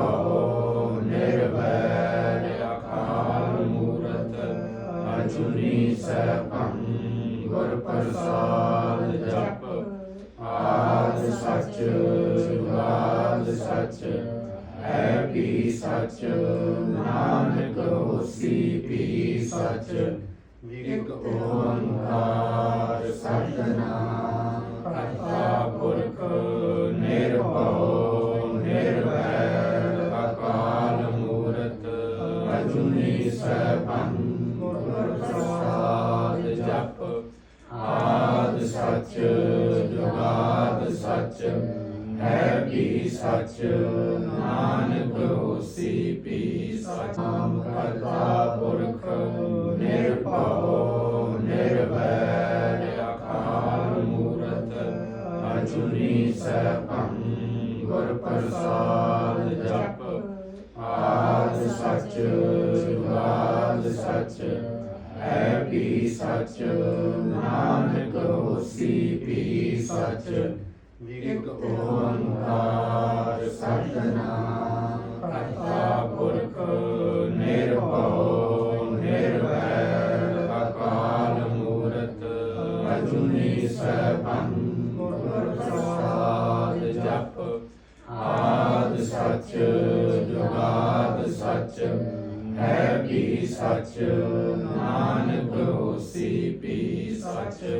ਭਉ ਨਿਰਭੈ ਅਕਾਲ ਮੂਰਤ ਅਜੂਨੀ ਸੈਭੰ ਗੁਰ ਪ੍ਰਸਾਦ ਜਪ ਆਦ ਸਚ ਆਦ ਸਚ ਹੈ ਪੀ ਸਚ ਨਾਨਕ ਹੋਸੀ ਪੀ ਸਚ ਇੱਕ ਓੰਕਾਰ ਅਜੂਨੀ ਸੈਭੰ ਗੁਰ ਪ੍ਰਸਾਦ ਜਪ। ਆਦ ਸੱਚ, ਜੁਗਾਦ ਸੱਚ। ਹੈ ਵੀ ਸੱਚ? ਨਾਨਕ ਹੋਸੀ ਵੀ ਸੱਚ। ਕਰਤਾ ਪੁਰਖ, ਨਿਰਭਉ, ਨਿਰਵੈਰ, ਅਕਾਲ ਮੂਰਤ। ਅਜੂਨੀ ਸੈਭੰ ਗੁਰ ਪ੍ਰਸਾਦ ਜਪ। ਸੱਚ ਜੁਗਾਦ ਸੱਚ ਹੈ ਵੀ ਸੱਚ ਨਾਨਕ ਹੋਸੀ ਵੀ ਸੱਚ ਇਕ ਓੰਕਾਰ ਸਤਨਾਮ ਕਰਤਾ ਪੁਰਖ ਨਿਰਭਉ ਨਿਰਵੈਰ ਅਕਾਲ ਮੂਰਤ ਅਜੂਨੀ ਸੈਭੰ ਸੱਚ ਜੁਗਾਦ ਸੱਚ ਹੈ ਵੀ ਸੱਚ ਨਾਨਕ ਹੋਸੀ ਵੀ ਸੱਚ।